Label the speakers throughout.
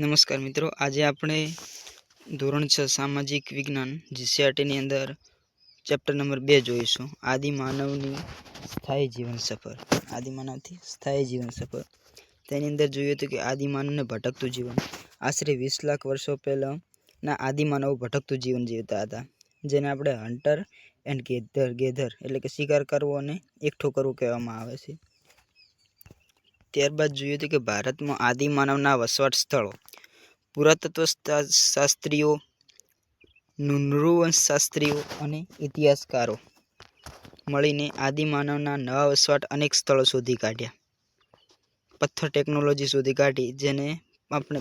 Speaker 1: નમસ્કાર મિત્રો. આજે આપણે ધોરણ છ સામાજિક વિજ્ઞાન જીસીઆરટીની અંદર ચેપ્ટર નંબર બે જોઈશું. આદિ માનવની સ્થાયી જીવન સફર. આદિ માનવથી સ્થાયી જીવન સફર. તેની અંદર જોયું હતું કે આદિ માનવને ભટકતું જીવન. આશરે વીસ લાખ વર્ષો પહેલાંના આદિ માનવો ભટકતું જીવન જીવતા હતા. જેને આપણે હન્ટર એન્ડ ગેધર ગેધર એટલે કે શિકાર કરવો અને એકઠો કરવું કહેવામાં આવે છે. ત્યારબાદ જોયું હતું કે ભારતમાં આદિમાનવના વસવાટ સ્થળો પુરાતત્વ શાસ્ત્રીઓ નૃવંશશાસ્ત્રીઓ અને ઇતિહાસકારો મળીને આદિમાનવના નવા વસવાટ અનેક સ્થળો શોધી કાઢ્યા. પથ્થર ટેકનોલોજી શોધી કાઢી, જેને આપણે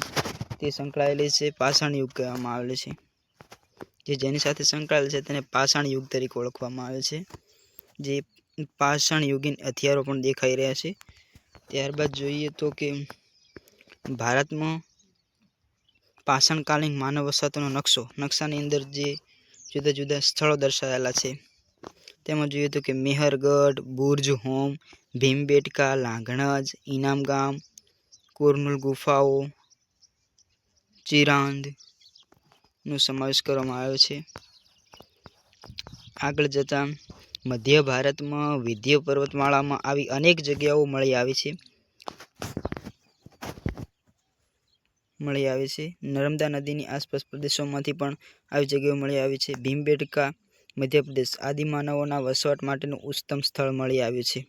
Speaker 1: તે સંકળાયેલી છે, પાષાણ યુગ કહેવામાં આવેલું છે, જે જેની સાથે સંકળાયેલ છે તેને પાષાણ યુગ તરીકે ઓળખવામાં આવે છે, જે પાષાણ યુગીન હથિયારો પણ દેખાઈ રહ્યા છે. ત્યારબાદ જોઈએ તો કે ભારતમાં પાષાણકાલીન માનવ વસાહતનો નકશો, નકશાની અંદર જે જુદા જુદા સ્થળો દર્શાવેલા છે, તેમાં જોઈએ તો કે મેહરગઢ, બુર્જ હોમ, ભીમબેટકા લાંઘણજ ઇનામ ગામ, કોરનુલ ગુફાઓ, ચિરાંદ નો સમાવેશ કરવામાં આવ્યો છે. આગળ જતા મધ્ય ભારતમાં વિધ્ય પર્વતમાળામાં આવી અનેક જગ્યાઓ મળી આવી છે. મળી આવે છે. નર્મદા નદીની આસપાસ પ્રદેશોમાંથી પણ આવી જગ્યાઓ મળી આવી છે. ભીમબેટકા, મધ્યપ્રદેશ આદિમાનવોના વસવાટ માટેનું ઉત્તમ સ્થળ મળી આવ્યું છે.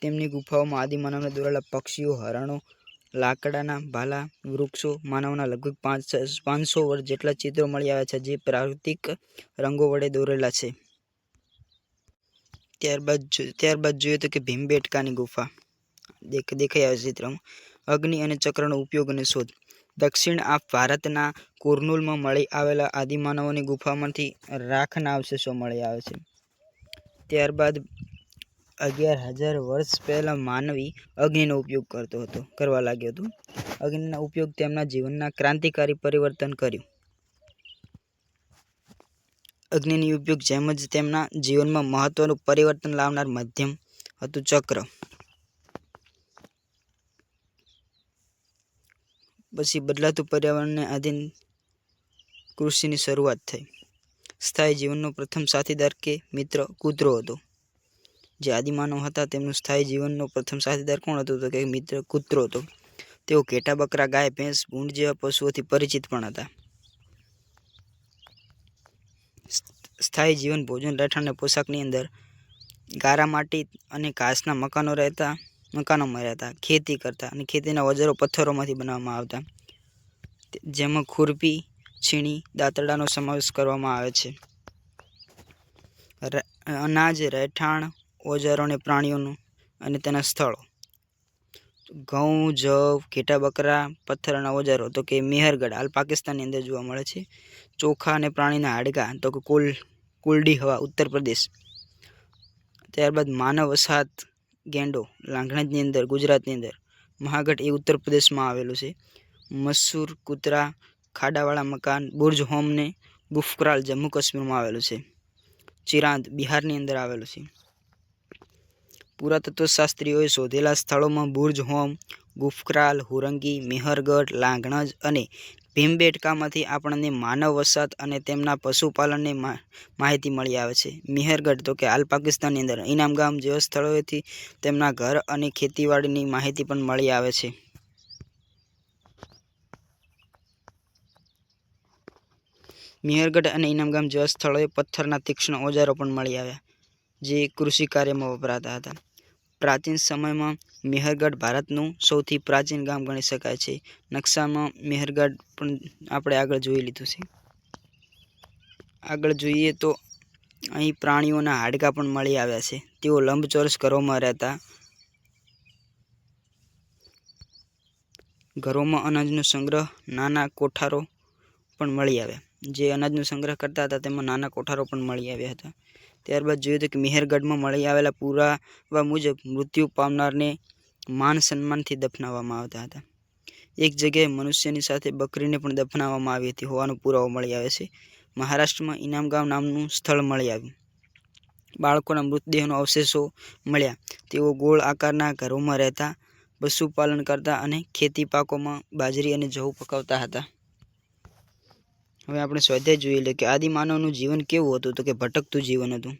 Speaker 1: તેમની ગુફાઓમાં આદિમાનવને દોરેલા પક્ષીઓ, હરણો, લાકડાના ભાલા, વૃક્ષો, માનવના લગભગ પાંચ પાંચસો વર્ષ જેટલા ચિત્રો મળી આવ્યા છે, જે પ્રાકૃતિક રંગો વડે દોરેલા છે. ત્યારબાદ ત્યારબાદ જોઈએ તો કે ભીમબેટકાની ગુફા. દેખ, દેખાઈ આવે છે ચિત્રમાં. અગ્નિ અને ચક્રનો ઉપયોગ અને શોધ. દક્ષિણ આ ભારતના કુર્નુલમાં મળી આવેલા આદિમાનવોની ગુફામાંથી રાખના અવશેષો મળી આવે છે. ત્યારબાદ અગિયાર હજાર વર્ષ પહેલાં માનવી અગ્નિનો ઉપયોગ કરતો હતો, કરવા લાગ્યો હતો. અગ્નિના ઉપયોગ તેમના જીવનના ક્રાંતિકારી પરિવર્તન કર્યું. અગ્નિની ઉપયોગ જેમ જ તેમના જીવનમાં મહત્વનું પરિવર્તન લાવનાર માધ્યમ હતું ચક્ર. પછી બદલાતું પર્યાવરણને આધીન કૃષિની શરૂઆત થઈ. સ્થાયી જીવનનો પ્રથમ સાથીદાર કે મિત્ર કૂતરો હતો. જે આદિમાનવ હતા તેમનું સ્થાયી જીવનનો પ્રથમ સાથીદાર કોણ હતો તો કે મિત્ર કૂતરો હતો. તેઓ ઘેટા બકરા ગાય, ભેંસ, ભૂંડ જેવા પશુઓથી પરિચિત પણ હતા. સ્થાયી જીવન ભોજન રહેઠાણ અને પોશાકની અંદર ગારા માટી અને ઘાસના મકાનો રહેતા, મકાનોમાં રહેતા, ખેતી કરતા અને ખેતીના ઓજારો પથ્થરોમાંથી બનાવવામાં આવતા. જેમાં ખુરપી, છીણી, દાંતરડાનો સમાવેશ કરવામાં આવે છે. અનાજ, રહેઠાણ, ઓજારો અને પ્રાણીઓનું અને તેના સ્થળો. ઘઉં, જવ, ઘેટા બકરા, પથ્થરના ઓજારો તો કે મેહરગઢ, હાલ પાકિસ્તાનની અંદર જોવા મળે છે. ચોખા અને પ્રાણીના હાડકાં તો કે કુલ કુલડી હવા, ઉત્તર પ્રદેશ. ત્યારબાદ માનવ વસાહત ગેંડો લાંઘણજની અંદર, ગુજરાતની અંદર. મહાગઢ એ ઉત્તર પ્રદેશમાં આવેલું છે. મસૂર, કૂતરા, ખાડાવાળા મકાન, બુર્જ હોમને, ગુફકરાલ, જમ્મુ કાશ્મીરમાં આવેલું છે. ચિરાંદ, બિહારની અંદર આવેલું છે. પુરાતત્વશાસ્ત્રીઓએ શોધેલા સ્થળોમાં બુર્જ હોમ, ગુફકરાલ, હુરંગી, મેહરગઢ લાંઘણજ અને ભીમબેટકામાંથી આપણને માનવ વસાહત અને તેમના પશુપાલનની માહિતી મળી આવે છે. મિહરગઢ, તો કે હાલ પાકિસ્તાનની અંદર. ઇનામ ગામ જેવા સ્થળોએથી તેમના ઘર અને ખેતીવાડીની માહિતી પણ મળી આવે છે. મિહરગઢ અને ઇનામ ગામ જેવા સ્થળોએ પથ્થરના તીક્ષ્ણ ઓજારો પણ મળી આવ્યા, જે કૃષિ કાર્યમાં વપરાતા હતા. પ્રાચીન સમયમાં મેહરગઢ ભારતનું સૌથી પ્રાચીન ગામ ગણી શકાય છે. નકશામાં મેહરગઢ પણ આપણે આગળ જોઈ લીધું છે. આગળ જોઈએ તો અહીં પ્રાણીઓના હાડકાં પણ મળી આવ્યા છે. તેઓ લંબચોરસ ઘરોમાં રહેતા ઘરોમાં અનાજનો સંગ્રહ, નાના કોઠારો પણ મળી આવ્યા. જે અનાજનો સંગ્રહ કરતા હતા, તેમાં નાના કોઠારો પણ મળી આવ્યા હતા. ત્યારબાદ જોઈએ તો કે મેહરગઢમાં મળી આવેલા પુરાવા મુજબ મૃત્યુ પામનારને માન સન્માનથી દફનાવવામાં આવતા હતા. એક જગ્યાએ મનુષ્યની સાથે બકરીને પણ દફનાવવામાં આવી હતી હોવાનો પુરાવો મળી આવે છે. મહારાષ્ટ્રમાં ઇનામગામ નામનું સ્થળ મળી આવ્યું. બાળકોના મૃતદેહનો અવશેષો મળ્યા. તેઓ ગોળ આકારના ઘરોમાં રહેતા, પશુપાલન કરતા અને ખેતી પાકોમાં બાજરી અને જવું પકાવતા હતા. હવે આપણે સ્વાધ્યાય જોઈએ લે કે આદિમાનવનું જીવન કેવું હતું તો કે ભટકતું જીવન હતું.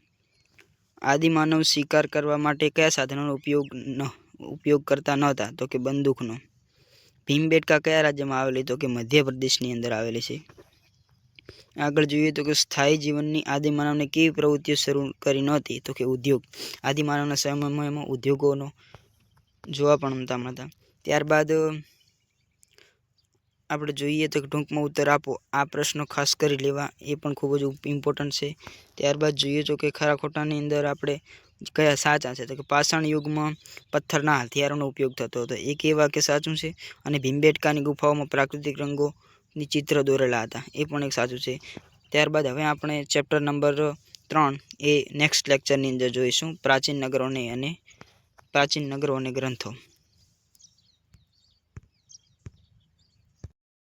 Speaker 1: આદિમાનવ શિકાર કરવા માટે કયા સાધનોનો ઉપયોગ ન, ઉપયોગ કરતા નહોતા તો કે બંદૂકનો. ભીમબેટકા કયા રાજ્યમાં આવેલી તો કે મધ્યપ્રદેશની અંદર આવેલી છે? આગળ જોઈએ તો કે સ્થાયી જીવનની આદિમાનવને કેવી પ્રવૃત્તિઓ શરૂ કરી નહોતી તો કે ઉદ્યોગ. આદિમાનવના સમયમાં ઉદ્યોગોનો જોવા પણ મળતા મળતા ત્યારબાદ આપણે જોઈએ તો ટૂંકમાં ઉત્તર આપો. આ પ્રશ્નો ખાસ કરી લેવા. એ પણ ખૂબ જ ઇમ્પોર્ટન્ટ છે. ત્યારબાદ જોઈએ તો કે ખરા ખોટાની અંદર આપણે કયા સાચા છે? તો કે પાષાણ યુગમાં પથ્થરના હથિયારોનો ઉપયોગ થતો હતો. એક એ વાક્ય સાચું છે? અને ભીમબેટકાની ગુફાઓમાં પ્રાકૃતિક રંગોની ચિત્ર દોરેલા હતા. એ પણ એક સાચું છે. ત્યારબાદ હવે આપણે ચેપ્ટર નંબર ત્રણ એ નેક્સ્ટ લેક્ચરની અંદર જોઈશું. પ્રાચીન નગરોને અને પ્રાચીન નગરો અને ગ્રંથો.